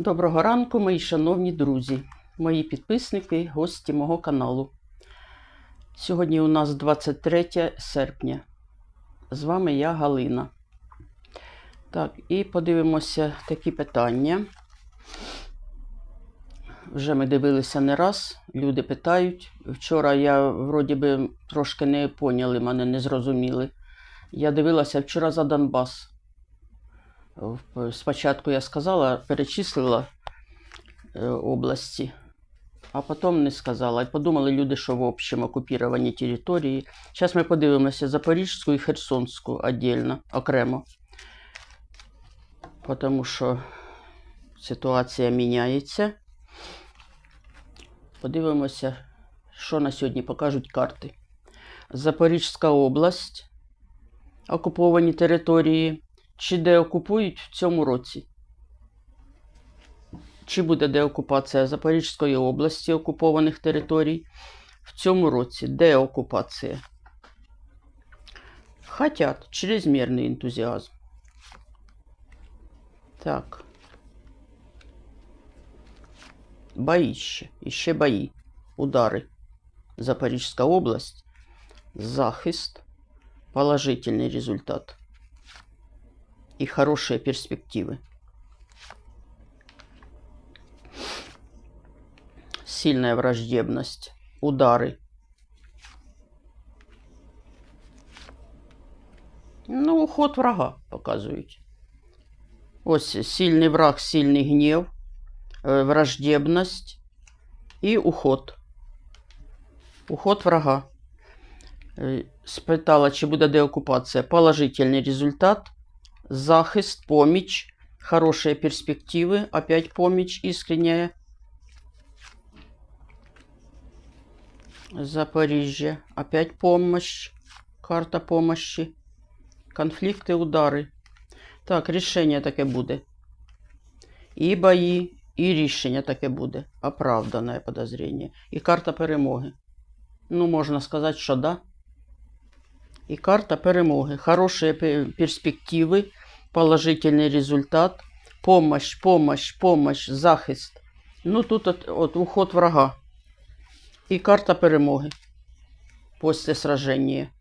Доброго ранку, мої шановні друзі, мої підписники, гості мого каналу. Сьогодні у нас 23 серпня. З вами я Галина. Так, і подивимося такі питання. Вже ми дивилися не раз, люди питають. Вчора я вроді би трошки не поняли, мене не зрозуміли. Я дивилася вчора за Донбас. Спочатку я сказала, перечислила е, області, а потім не сказала. І подумали люди, що в общем окуповані території. Зараз ми подивимося Запорізьку і Херсонську віддільно, окремо. Тому що ситуація міняється. Подивимося, що на сьогодні покажуть карти. Запорізька область, окуповані території. Чи деокупують в цьому році? Чи буде деокупація Запорізької області окупованих територій в цьому році? Деокупація. Хотят чрезмірний ентузіазм. Так. Боїще. Іще бої. Удари. Запорізька область. Захист. Положительний результат и хорошие перспективы. Сильная враждебность, удары. Ну, уход врага показують. Ось сильний враг, сильний гнів, е, враждебність і уход. Уход врага. Е, Спитала, чи буде деокупація. Положительний результат захист, помощь, хорошие перспективы, опять помощь искренняя. Запоріжжя, опять помощь, карта помощи, конфлікти, удари. Так, рішення таке буде. І бої, і рішення таке буде. Оправдане подозрение. І карта перемоги. Ну, можна сказати, що да. И карта перемоги. Хорошие пе- перспективы, положительный результат, помощь, помощь, помощь, захист. Ну тут от, от уход врага. И карта перемоги после сражения.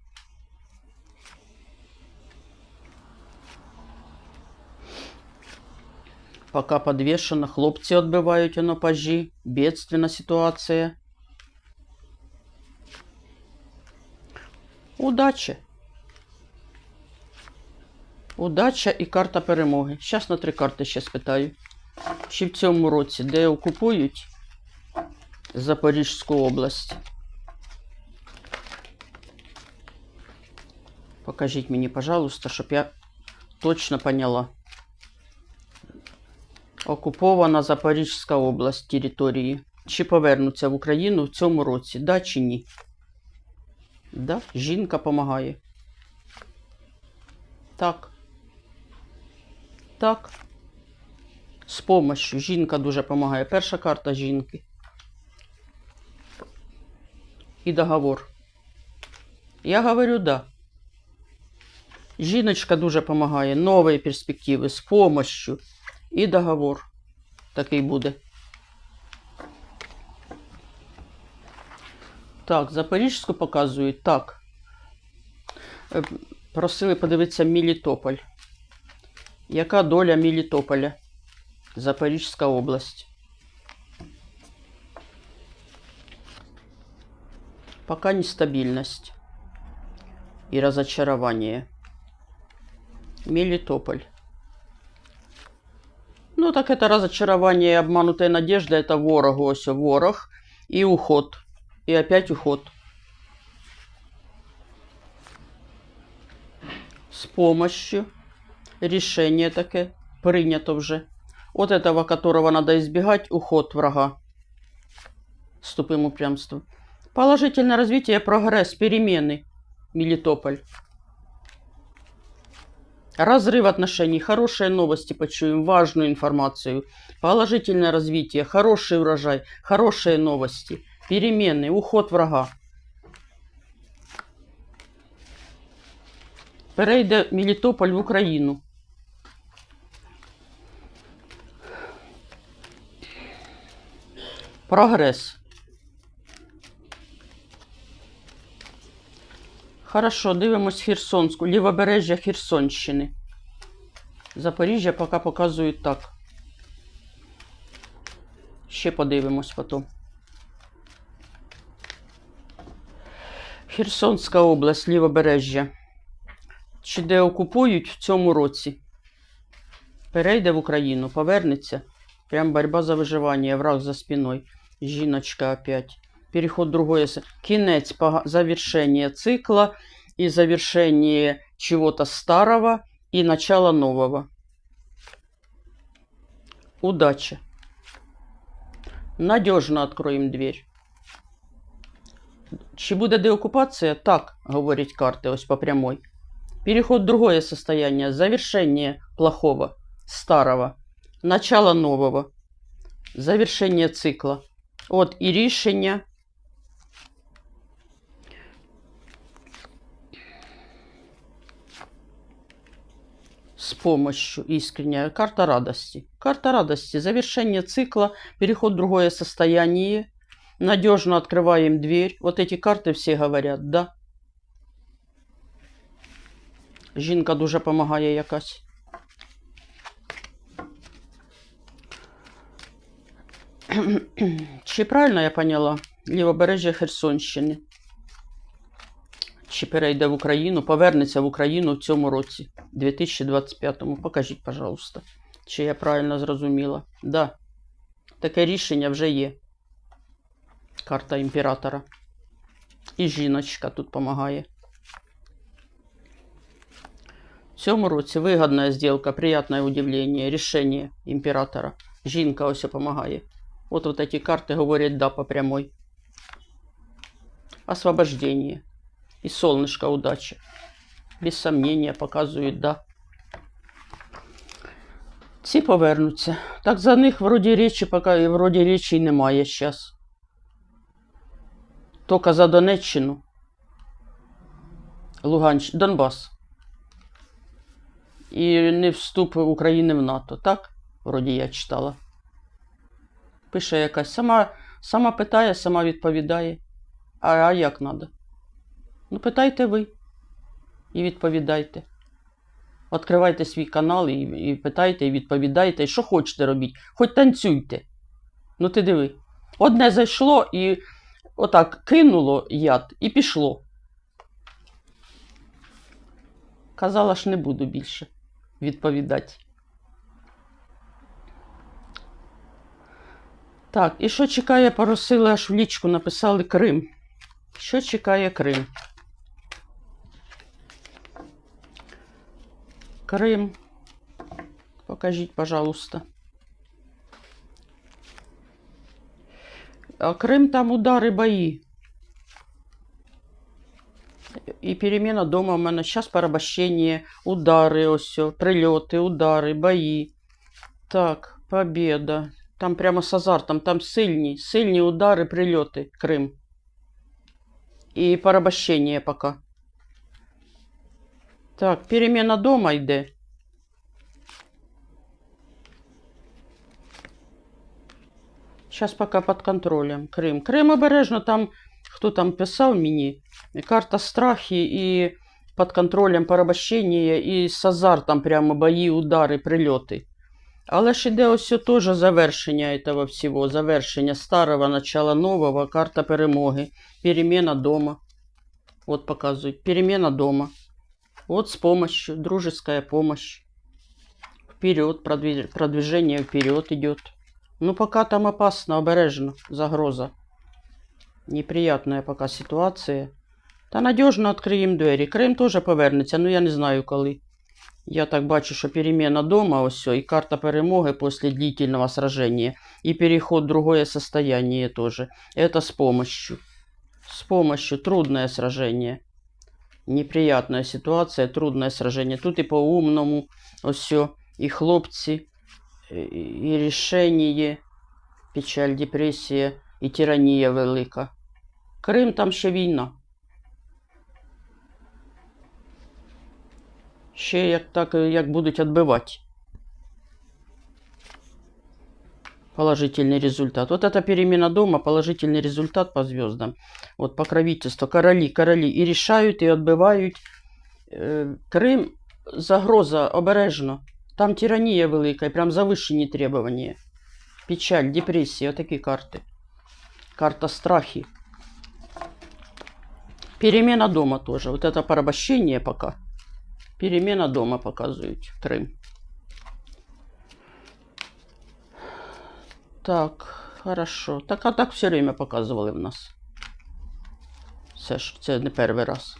Пока подвешено, хлопці відбивають на пажі, бедственна ситуація. Удачі. Удача і карта перемоги. Зараз на три карти ще спитаю. Чи в цьому році, де окупують Запорізьку область? Покажіть мені, пожалуйста, щоб я точно поняла. Окупована Запорізька область території. Чи повернуться в Україну в цьому році? Да чи ні? Да, жінка допомагає. Так. Так. З помощью. Жінка дуже допомагає. Перша карта жінки. І договор. Я говорю, да. Жіночка дуже допомагає. Нові перспективи з помощью. І договор. Такий буде. Так, Запорізьку показують. Так. Е, Просили подивитися Мілітополь. Яка доля Мілітополя? Запорізька область. Пока нестабильность и разочарование. Мелитополь. Ну, так это разочарование и обманутая надежда, это ворог, ось ворог и уход. И опять уход. С помощью. Решение таке принято уже. От этого, которого надо избегать, уход врага. С тупым. Положительное развитие, прогресс, перемены. Мелитополь. Разрыв отношений, хорошие новости почуем, важную информацию. Положительное развитие, хороший урожай, хорошие новости. Перемены, уход врага. Перейде Мелітополь в Україну. Прогрес. Хорошо, дивимось Херсонську, лівобережжя Херсонщини. Запоріжжя поки показують так. Ще подивимось потім. Херсонська область, лівобережжя. Чи де окупують в цьому році? Перейде в Україну, повернеться. Прям борьба за виживання, враг за спиною. Жіночка опять. Переход другое. Кінець, завершение цикла и завершение чего-то старого и начало нового. Удача. Надежно откроем дверь. Чи буде деокупація? Так, говорять карти, ось по прямой. Переход в другое состояние, завершение плохого, старого, начало нового, завершение цикла. От і рішення. С помощью искренняя карта радости. Карта радости. Завершение цикла, переход в другое состояние. Надежно открываем дверь. Вот эти карты все говорят, да. Жінка дуже допомагає якась. Чи правильно я поняла? Лівобережжя Херсонщини. Чи перейде в Україну, повернеться в Україну в цьому році, 2025-му. Покажіть, пожалуйста, чи я правильно зрозуміла. Да, таке рішення вже є. Карта імператора. І жіночка тут допомагає. В цьому році вигідна сделка, приятное удивление, рішення імператора. Жінка ось допомагає. Вот вот эти карты говорят да по прямой. Освобождение. И солнышко удачи. Без сомнения показують да. Ці повернуться. Так за них вроді речі, поки вроді речі й немає зараз. Тільки за Донеччину. Луганщ... Донбас. І не вступ України в НАТО, так? Вроді я читала. Пише якась. Сама, сама питає, сама відповідає. А, а як треба? Ну, питайте ви і відповідайте. Відкривайте свій канал і, і питайте, і відповідайте, що хочете робіть. Хоч танцюйте. Ну ти диви. Одне зайшло і отак кинуло яд і пішло. Казала ж, не буду більше відповідати. Так, і що чекає, поросили аж в лічку, написали Крим. Що чекає Крим? Крим. Покажіть, пожалуйста. А Крим там удари бої. І переміна дома в мене. Зараз порабощення, удари, ось, о, прильоти, удари, бої. Так, победа. Там прямо з азартом, там сильні, сильні удари, прильоти, Крим. І порабощення поки. Так, переміна дома йде. Сейчас пока під контролем. Крим. Крим обережно там, хто там писав мені, карта страхи і під контролем порабощення, і з азартом прямо бої, удари, прильоти. Але ж іде ось теж завершення этого всього, завершення старого, начала нового, карта перемоги, перемена дома. Вот показывает, перемена дома. Вот с помощью, дружеская помощь. Вперед, продвиж- продвижение вперед идет. Ну, пока там опасно, обережно, загроза. Неприятная пока ситуация. Та надежно відкриємо двері. Крим теж повернеться, ну я не знаю коли. Я так бачу, що перемена дома, ось, і карта перемоги після длительного сражения. І переход в другое состояние тоже. Это с помощью. С помощью. Трудное сражение. Неприятная ситуация, трудное сражение. Тут і по-умному, ось, і хлопці, і, і рішення, печаль, депресія, і тиранія велика. Крим там ще війна. Ще як так, як будуть відбивати. Положительный результат. Вот это перемена дома, положительный результат по звездам. Вот покровительство, короли, короли. І рішають, і відбивають. Е, Крим загроза, обережно. Там тиранія велика, прям завищені требування. Печаль, депресія, отакі карти. Карта страхи. Перемена дома тоже. Вот это порабощение пока. Перемена дома показують Крим. Так, хорошо. Так, а так все время показували в нас. Це ж це не перший раз.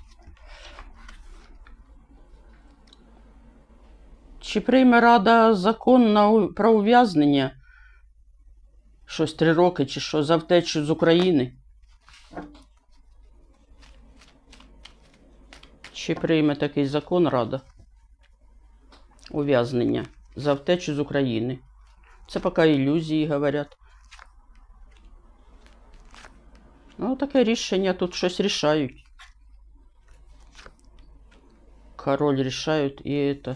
Чи прийме Рада закон на, про ув'язнення? Щось три роки, чи що, за втечу з України? Чи прийме такий закон Рада? Ув'язнення за втечу з України. Це поки ілюзії говорять. Ну, таке рішення тут щось рішають. Король рішають і це.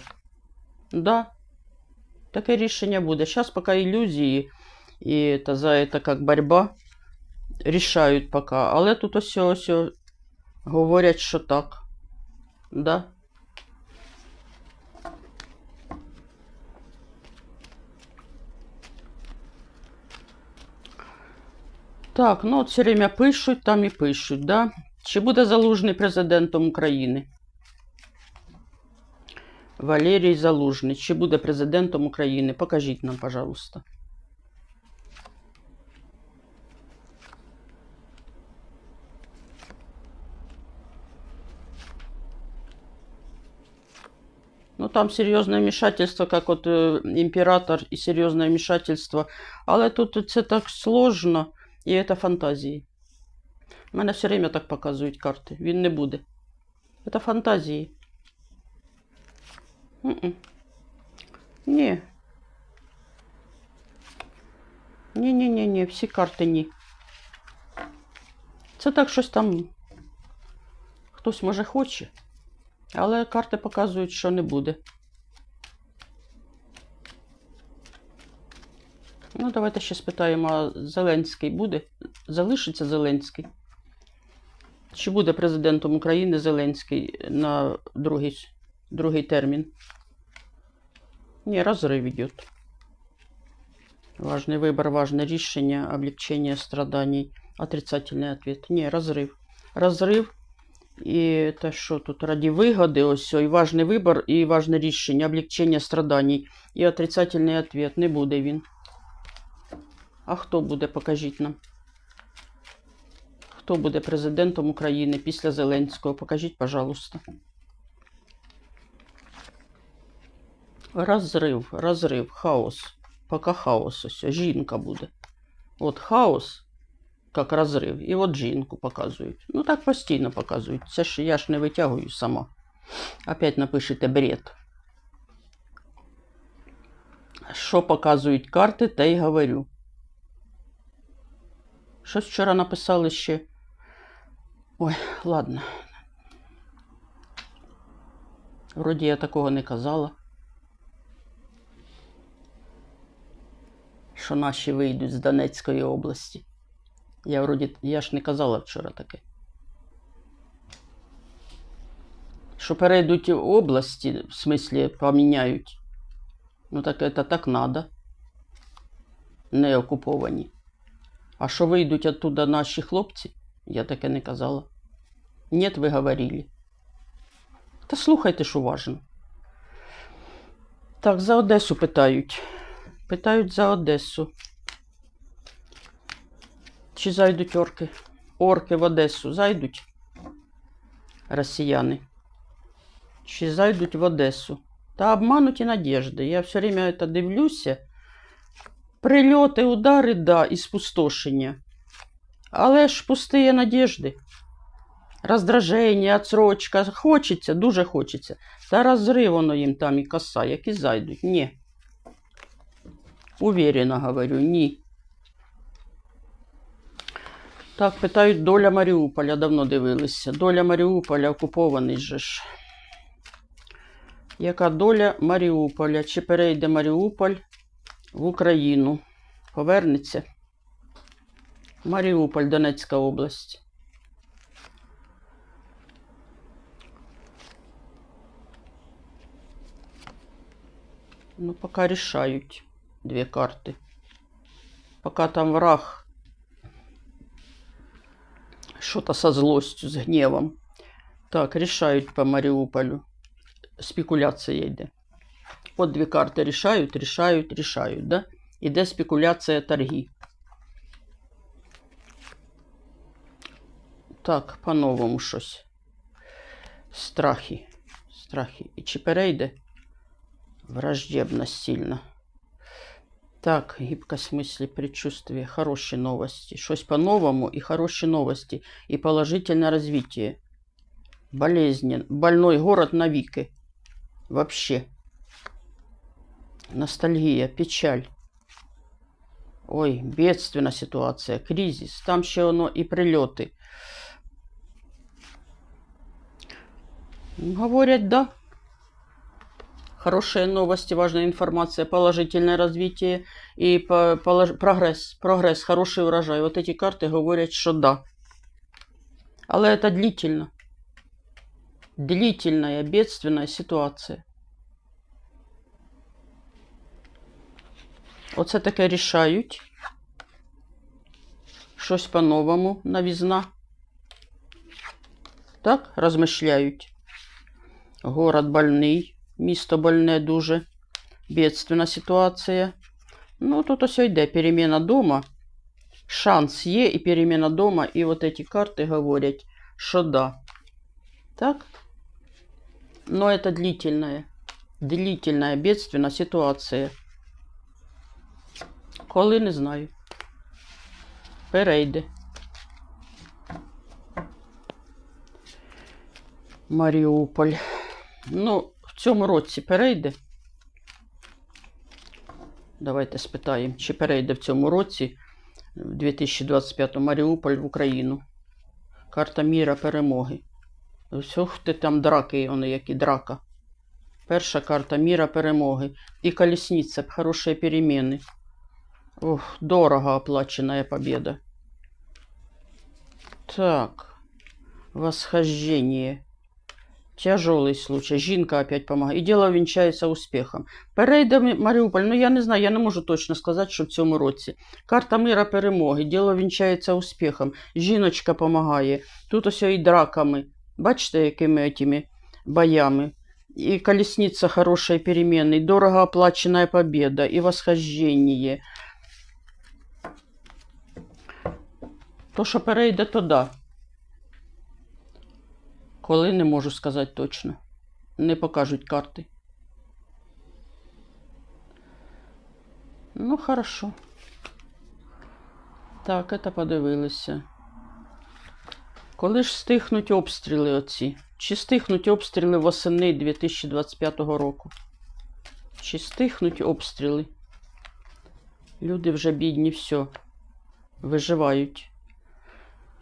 Да. Таке рішення буде. Зараз поки ілюзії і та за це як боротьба рішають поки. Але тут ось ось говорять, що так. Да. Так, ну от все время пишуть, там і пишуть, да? Чи буде Залужний президентом України? Валерій Залужний. Чи буде президентом України? Покажіть нам, пожалуйста. Ну, там серйозне вмішательство, як от е, імператор і серйозне вмішательство. Але тут це так сложно, і це фантазії. У мене все время так показують карти. Він не буде. Це фантазії. Ні. Ні-ні-ні, всі карти ні. Це так щось там. Хтось може хоче. Але карти показують, що не буде. Ну, давайте ще спитаємо, Зеленський буде? Залишиться Зеленський? Чи буде президентом України Зеленський на другий, другий термін? Ні, розрив йде. Важный выбор, важное решение, облегчение страданий, отрицательный ответ. Ні, розрив. Розрив і те, що тут раді вигоди, ось і важний вибір, і важне рішення, облегчення страданій, і отрицательний ответ. Не буде він. А хто буде, покажіть нам. Хто буде президентом України після Зеленського? Покажіть, пожалуйста. Розрив, розрив, хаос. Поки хаос ось. Жінка буде. От хаос як розрив. І от жінку показують. Ну так постійно показують. Це ж я ж не витягую сама. Опять напишете бред. Що показують карти, те й говорю. Щось вчора написали ще. Ой, ладно. Вроді я такого не казала. Що наші вийдуть з Донецької області. Я вроді, я ж не казала вчора таке. Що перейдуть в області, в смислі поміняють. Ну так це так надо. Не окуповані. А що вийдуть оттуда наші хлопці, я таке не казала. Нет, ви говорили. Та слухайте ж уважно. Так, за Одесу питають. Питають за Одесу. Чи зайдуть орки? Орки в Одесу зайдуть? Росіяни. Чи зайдуть в Одесу? Та обмануті надежди. Я все время это дивлюся. Прильоти, удари, да, і спустошення. Але ж пусті надежди. Роздраження, отсрочка. Хочеться, дуже хочеться. Та розрив воно їм там і коса, які зайдуть. Ні. Уверенно говорю, ні. Так, питають доля Маріуполя, давно дивилися. Доля Маріуполя окупований же ж. Яка доля Маріуполя? Чи перейде Маріуполь в Україну? повернеться. Маріуполь, Донецька область. Ну, пока решают две карты. Пока там враг что-то со злостью, с гневом. Так, решают по Маріуполю. Спекуляція йде. От дві карти рішають, рішають, рішають, да? Іде спекуляція торги. Так, по-новому щось. Страхи. Страхи. І чи перейде? Враждебность сильно. Так, гибкость мысли, предчувствие, хорошие новости. Щось по-новому и хорошие новости. И положительное развитие. Болезнен. Больной город навеки. Вообще. Ностальгия, печаль. Ой, бедственна ситуація, кризис. Там ще воно і прильоти. Говорять, да. Хорошие новости, важная информация, положительное развитие и по- полож- прогресс, прогресс, хороший урожай. Вот эти карты говорят, что да. Але это длительно. Длительная, бедственная ситуація. Оце таке рішають. Щось по-новому, новізна. Так, розмишляють. Город больний, місто больне дуже. Бедственна ситуація. Ну, тут ось йде переміна дома. Шанс є і переміна дома, і от ці карти говорять, що да. Так? Но это длительная, длительная бедственная ситуація. Коли не знаю. Перейде. Маріуполь. Ну, в цьому році перейде. Давайте спитаємо, чи перейде в цьому році, в 2025 Маріуполь в Україну. Карта міра перемоги. Ух ти там драки, вони які драка. Перша карта міра перемоги. І колесниця, хороші переміни. Ох, дорого оплаченная победа. Так. Восхождение. Тяжелый случай. Жінка опять помогает. І діло вінчається успіхом. Перейде М- Маріуполь. Ну я не знаю, я не можу точно сказати, що в цьому році. Карта мира перемоги. Діло вінчається успіхом. Жіночка помагає. Тут ось і драками. Бачите, якими этими боями. І колесниця хорошої перемены, і дорого оплаченная победа, і восхождение. То, що перейде, то да. Коли не можу сказати точно. Не покажуть карти. Ну, хорошо. Так, це подивилися. Коли ж стихнуть обстріли оці? Чи стихнуть обстріли восени 2025 року? Чи стихнуть обстріли? Люди вже бідні, все. Виживають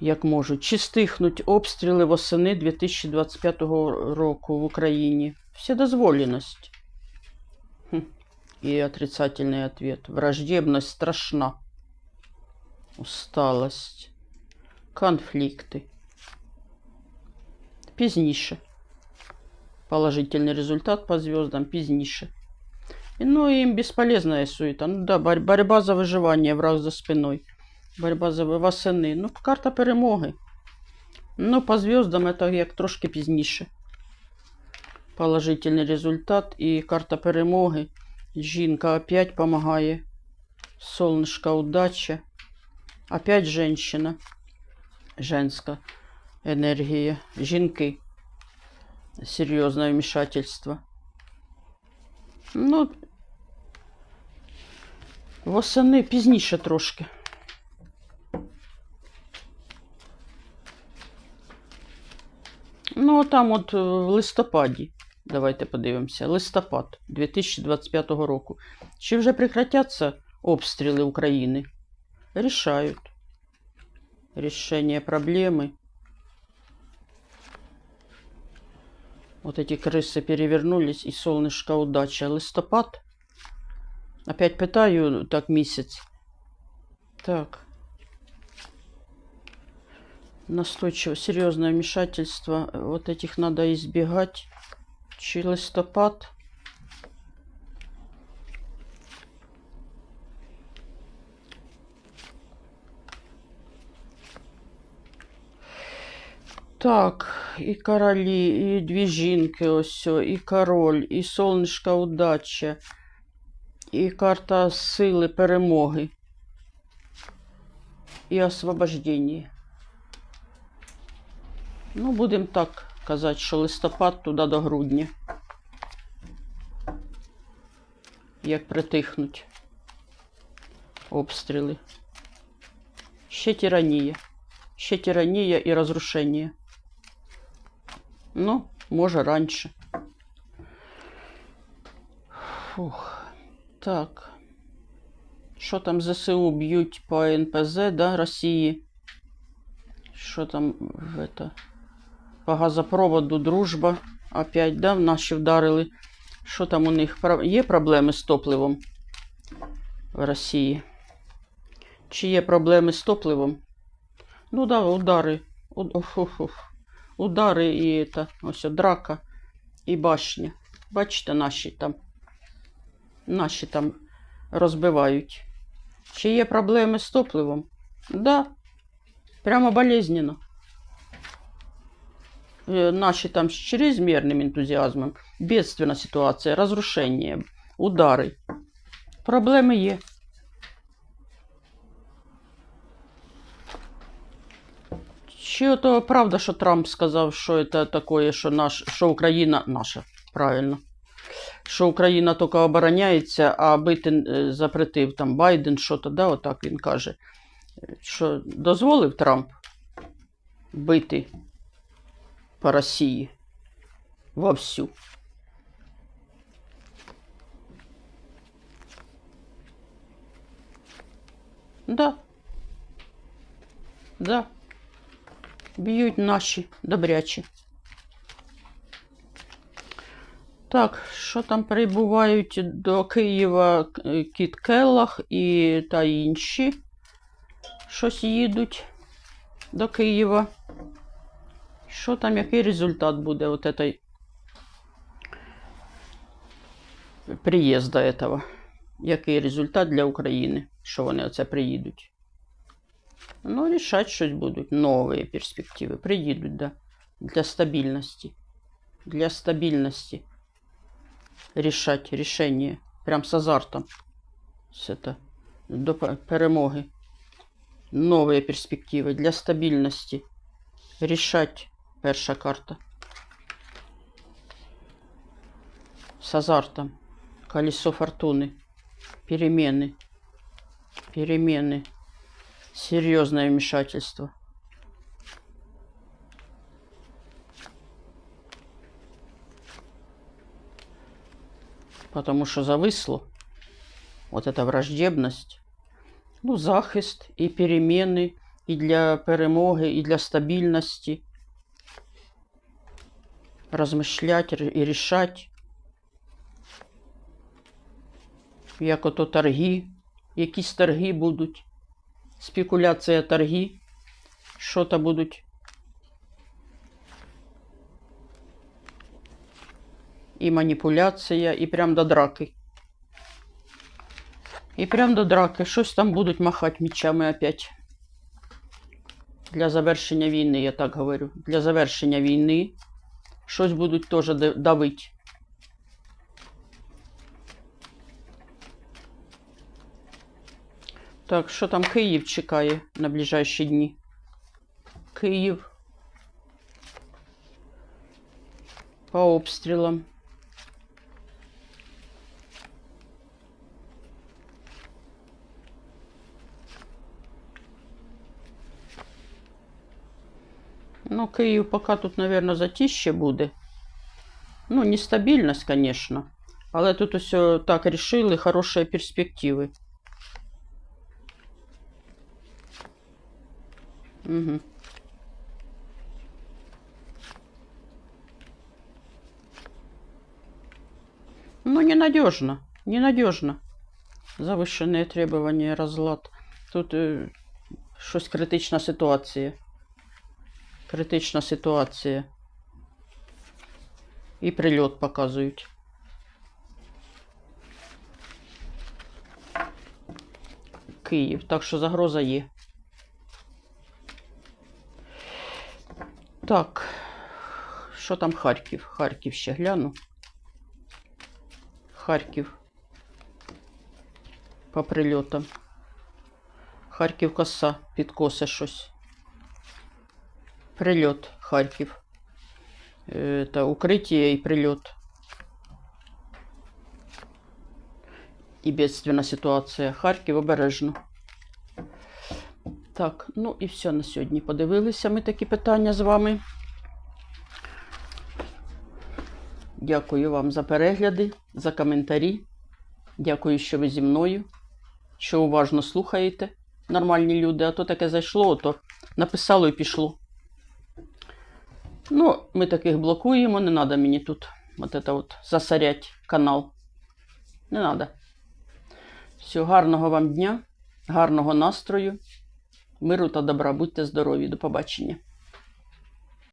як можуть. Чи стихнуть обстріли восени 2025 року в Україні? Вседозволеність. Хм. І отрицательний ответ. Враждебність страшна. Усталость. Конфлікти. Пізніше. Положительный результат по звездам пізніше. И, Ну, им бесполезная суета. Ну да, борь- борьба за выживание, враг за спиной. Борьба за восени. Ну, карта перемоги. Ну, по звездам это як трошки пізніше. Положительний результат і карта перемоги. Жінка опять помогає. Солнышко, удача. Опять женщина. Женська енергія. Жінки. Серйозне вмішательство. Ну, восени пізніше трошки. Ну, там от е, в листопаді. Давайте подивимося. Листопад 2025 року. Чи вже прекратяться обстріли України? Рішають. Рішення проблеми. Вот эти крысы перевернулись, и солнышко удача. Листопад. Опять питаю так місяць. Так. Настойчиво, серьезное вмешательство. Вот этих надо избегать. Чи листопад. Так, і королі, і дві жінки, ось, о, і король, і сонечка удача, і карта сили перемоги, і освобождення. Ну, будемо так казати, що листопад туди до грудня. Як притихнуть обстріли. Ще тиранія. Ще тиранія і розрушення. Ну, може, раніше. Фух. Так. Що там ЗСУ б'ють по НПЗ, да, Росії? Що там в это? По газопроводу дружба. Опять, да, наші вдарили. Що там у них? Є проблеми з топливом в Росії? Чи є проблеми з топливом? Ну да, удари. Удари і та, ось драка і башня. Бачите, наші там. Наші там розбивають. Чи є проблеми з топливом? Да. Прямо болезненно. Э, Наши там с чрезмерным энтузиазмом. Бедственная ситуация, разрушение, удары. Проблеми є. Чи то правда, що Трамп сказав, що це таке, що наш, що Україна наша, правильно. Що Україна тільки обороняється, а бити е, запретив там Байден, що то, да, отак він каже. Що дозволив Трамп бити по Росії вовсю. Да. Да. Б'ють наші добрячі. Так, що там прибувають до Києва Кіт Келлах і та інші. Щось їдуть до Києва. Що там, який результат буде от этой приїзда этого? Який результат для України? Що вони оце приїдуть? Ну, рішать щось будуть. Нові перспективи. Приїдуть, да. Для стабільності. Для стабільності. Рішать рішення. Прям з азартом. З это, до пе- перемоги. Нові перспективи для стабільності. Рішать. Перша карта. С азартом. Колесо фортуны. Перемены. Перемены. Серьезное вмешательство. Потому что зависло. Вот эта враждебность. Ну, захист і перемены, і для перемоги, і для стабільності. Розмишлять р- і рішать. Як ото торги, якісь торги будуть. Спекуляція торги. Що то будуть. І маніпуляція, і прям до драки. І прям до драки. Щось там будуть махати мечами опять. Для завершення війни, я так говорю. Для завершення війни щось будуть теж да- давити. Так, що там Київ чекає на ближайші дні? Київ. По обстрілам. Ну, Київ поки тут, мабуть, затіще буде. Ну, нестабільність, звісно. Але тут усе так рішили, хороші перспективи. Угу. Ну, ненадежно. Ненадежно. Завышенные требования, разлад. Тут е, щось критична ситуація. Критична ситуація. І прильот показують. Київ. Так що загроза є. Так. Що там Харків? Харків ще гляну. Харків. По прильотам. Харків коса. Підкосе щось. Прильот. Харків. Та укриття і прильот. І бедственна ситуація. Харків обережно. Так, ну і все на сьогодні. Подивилися ми такі питання з вами. Дякую вам за перегляди, за коментарі. Дякую, що ви зі мною, що уважно слухаєте, нормальні люди, а то таке зайшло, то написало і пішло. Ну, ми таких блокуємо, не треба мені тут от это от засорять канал. Не треба. Всього гарного вам дня, гарного настрою, миру та добра. Будьте здорові. До побачення.